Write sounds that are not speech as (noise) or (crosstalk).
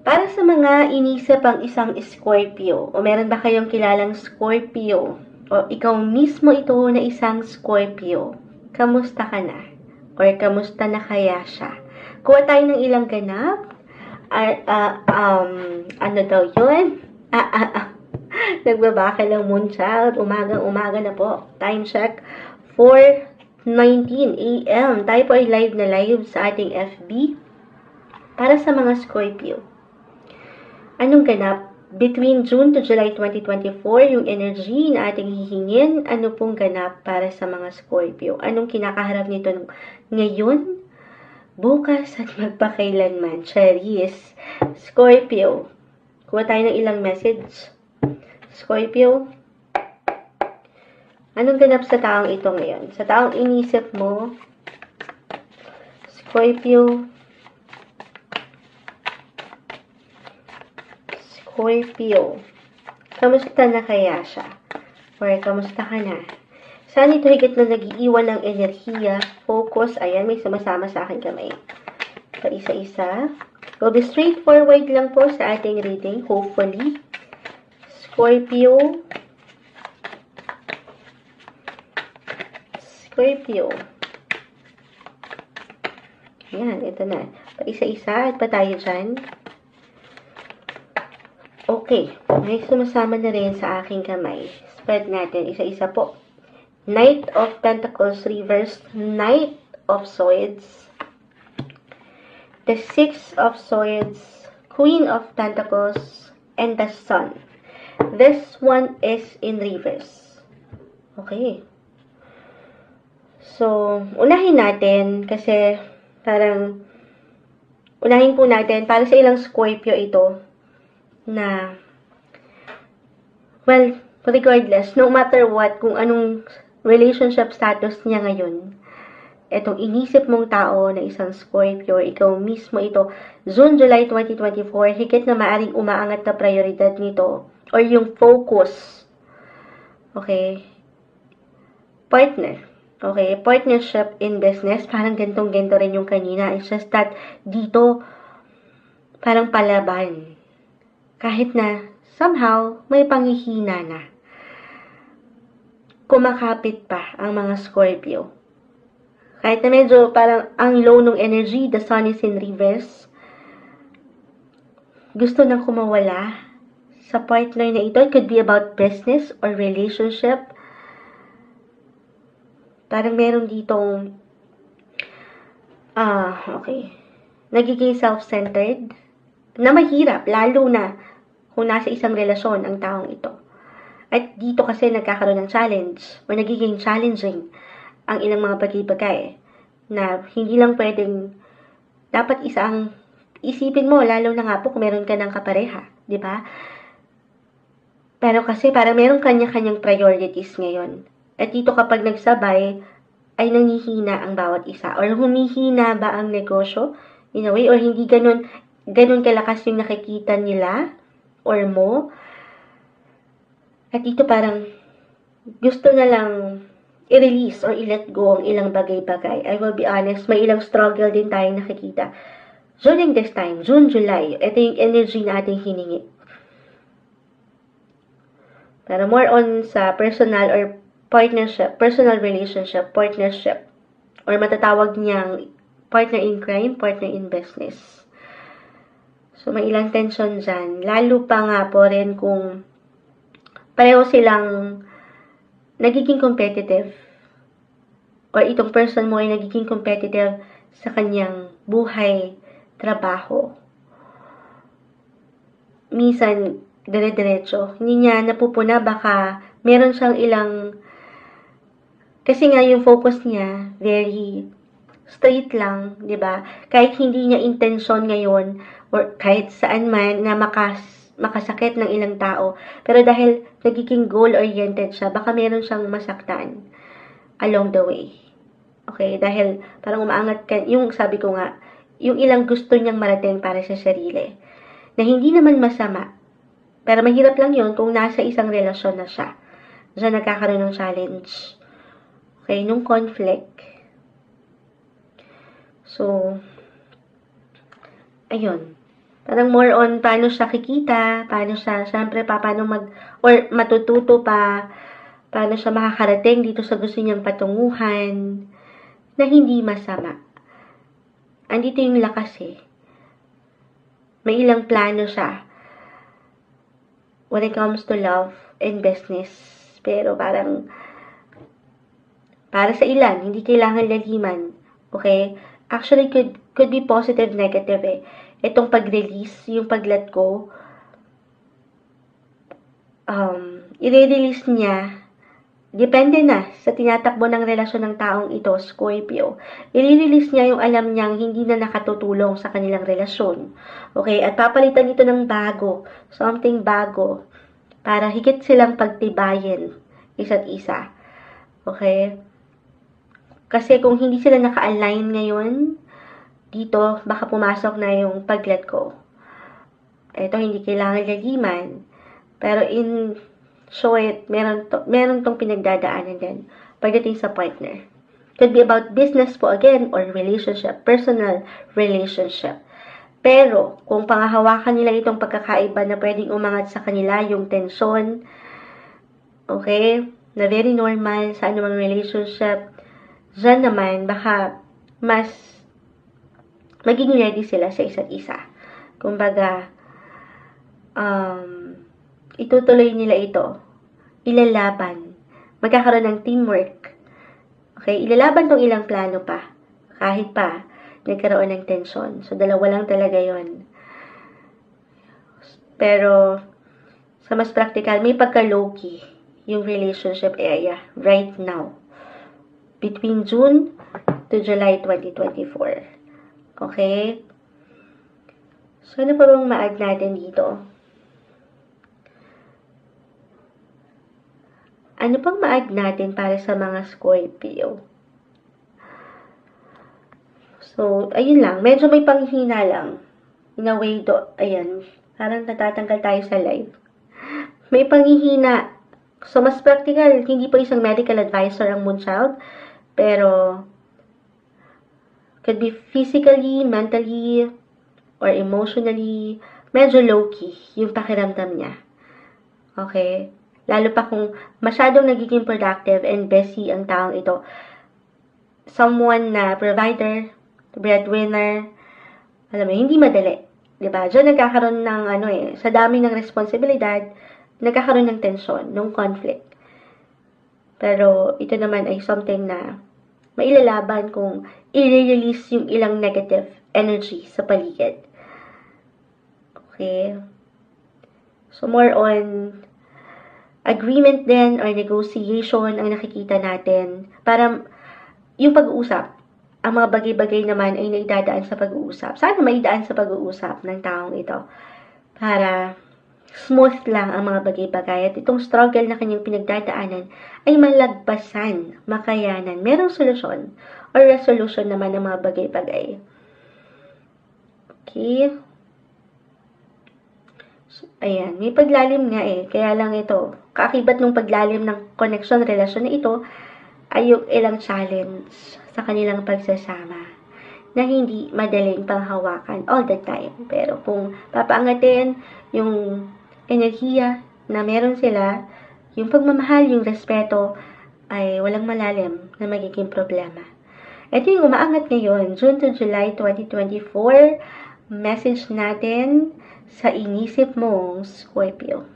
Para sa mga inisip ang isang Scorpio, o meron ba kayong kilalang Scorpio, o ikaw mismo ito na isang Scorpio, kamusta ka na? Or kamusta na kaya siya? Kuha tayo ng ilang ganap. Ah, ah, um, ano daw yun? (laughs) Ah, ah, ah. Nagbabaka lang Moonchild. Umagang umaga na po. Time check. 4.19 a.m. Tayo po ay live na live sa ating FB. Para sa mga Scorpio. Anong ganap? Between June to July 2024, yung energy na ating hihingin, ano pong ganap para sa mga Scorpio? Anong kinakaharap nito ngayon, bukas at magpakailanman? Charis. Scorpio. Kuha tayo ng ilang message. Scorpio. Anong ganap sa taong ito ngayon? Sa taong inisip mo, Scorpio. Scorpio. Kamusta na kaya siya? Or kamusta ka na? Saan ito higit na nag-iiwan ng enerhiya, focus, ayan, may sumasama sa akin kamay. Pa isa-isa. We'll be straightforward lang po sa ating reading, hopefully. Scorpio. Scorpio. Ayan, ito na. Pa isa-isa at pa tayo dyan. Okay, may sumasama na rin sa aking kamay. Spread natin isa-isa po. Knight of Pentacles reversed, Knight of Swords, the Six of Swords, Queen of Pentacles, and the Sun. This one is in reverse. Okay. So, unahin natin kasi parang unahin po natin para sa ilang Scorpio ito na well, regardless, no matter what, kung anong relationship status niya ngayon, etong inisip mong tao na isang Scorpio, ikaw mismo ito, June, July 2024, higit na maaring umaangat na prioridad nito or yung focus. Okay? Partner. Okay? Partnership in business, parang gantong-ganto rin yung kanina. It's just that dito, parang palaban. Kahit na somehow may pangihina na kumakapit pa ang mga Scorpio. Kahit na medyo parang ang low ng energy, the sun is in reverse, gusto nang kumawala sa partner na ito. It could be about business or relationship. Parang meron ditong, ah, okay, nagiging self-centered, na mahirap, lalo na kung nasa isang relasyon ang taong ito. At dito kasi nagkakaroon ng challenge o nagiging challenging ang ilang mga bagay-bagay na hindi lang pwedeng dapat isang isipin mo, lalo na nga po kung meron ka ng kapareha, di ba? Pero kasi para meron kanya-kanyang priorities ngayon. At dito kapag nagsabay, ay nangihina ang bawat isa. Or humihina ba ang negosyo in a way? Or hindi ganun, ganun kalakas yung nakikita nila or mo. At dito parang gusto na lang i-release or i-let go ang ilang bagay-bagay. I will be honest, may ilang struggle din tayong nakikita. During this time, June, July, ito yung energy na ating hiningi. Pero more on sa personal or partnership, personal relationship, partnership, or matatawag niyang partner in crime, partner in business. So, may ilang tension dyan. Lalo pa nga po rin kung pareho silang nagiging competitive or itong person mo ay nagiging competitive sa kanyang buhay, trabaho. Minsan, dire-diretso. Hindi niya napupuna, baka meron siyang ilang kasi nga yung focus niya, very straight lang, di ba? Kahit hindi niya intention ngayon, or kahit saan man, na makas, makasakit ng ilang tao. Pero dahil nagiging goal-oriented siya, baka meron siyang masaktan along the way. Okay? Dahil parang umaangat ka, yung sabi ko nga, yung ilang gusto niyang marating para sa sarili. Na hindi naman masama. Pero mahirap lang yun kung nasa isang relasyon na siya. Diyan nagkakaroon ng challenge. Okay, nung conflict. So, ayun. Parang more on paano siya kikita, paano siya, syempre pa, paano mag, or matututo pa, paano siya makakarating dito sa gusto niyang patunguhan, na hindi masama. Andito yung lakas eh. May ilang plano siya when it comes to love and business. Pero parang, para sa ilan, hindi kailangan laliman. Okay? Actually, could, could be positive, negative eh. Itong pag-release, yung pag-let go, um, i-release niya, depende na sa tinatakbo ng relasyon ng taong ito, Scorpio. I-release niya yung alam niyang hindi na nakatutulong sa kanilang relasyon. Okay? At papalitan ito ng bago, something bago, para higit silang pagtibayin isa't isa. Okay? Kasi kung hindi sila naka-align ngayon, dito, baka pumasok na yung pag-let go. Ito, hindi kailangan laliman. Pero in short, meron, to, meron tong pinagdadaanan din pagdating sa partner. Could be about business po again or relationship, personal relationship. Pero, kung pangahawakan nila itong pagkakaiba na pwedeng umangat sa kanila, yung tension, okay, na very normal sa anumang relationship, dyan naman, baka mas magiging ready sila sa isa't isa. Kumbaga, um, itutuloy nila ito. Ilalaban. Magkakaroon ng teamwork. Okay, ilalaban tong ilang plano pa. Kahit pa, nagkaroon ng tension. So, dalawa lang talaga yon Pero, sa mas practical, may pagka-low-key yung relationship area right now. Between June to July 2024. Okay? So, ano pa bang ma-add natin dito? Ano pang ma-add natin para sa mga Scorpio? So, ayun lang. Medyo may panghina lang. In a way, do, ayan. Parang natatanggal tayo sa live. May panghihina. So, mas practical. Hindi po isang medical advisor ang Moonchild. Pero, could be physically, mentally, or emotionally, medyo low-key yung pakiramdam niya. Okay? Lalo pa kung masyadong nagiging productive and busy ang taong ito. Someone na provider, breadwinner, alam mo, hindi madali. 'Di ba? Diyan nagkakaroon ng ano eh, sa dami ng responsibilidad, nagkakaroon ng tension, ng conflict. Pero ito naman ay something na mailalaban kung i-release yung ilang negative energy sa paligid. Okay? So, more on agreement din or negotiation ang nakikita natin para yung pag-uusap, ang mga bagay-bagay naman ay naidadaan sa pag-uusap. Sana maidaan sa pag-uusap ng taong ito para smooth lang ang mga bagay-bagay at itong struggle na kanyang pinagdadaanan ay malagpasan, makayanan. Merong solusyon or resolution naman ng mga bagay-bagay. Okay. So, ayan, may paglalim nga eh. Kaya lang ito, kaakibat ng paglalim ng connection, relasyon na ito, ay yung ilang challenge sa kanilang pagsasama na hindi madaling panghawakan all the time. Pero kung papaangatin yung enerhiya na meron sila, yung pagmamahal, yung respeto, ay walang malalim na magiging problema. Ito yung umaangat ngayon, June to July 2024, message natin sa inisip mong Scorpio.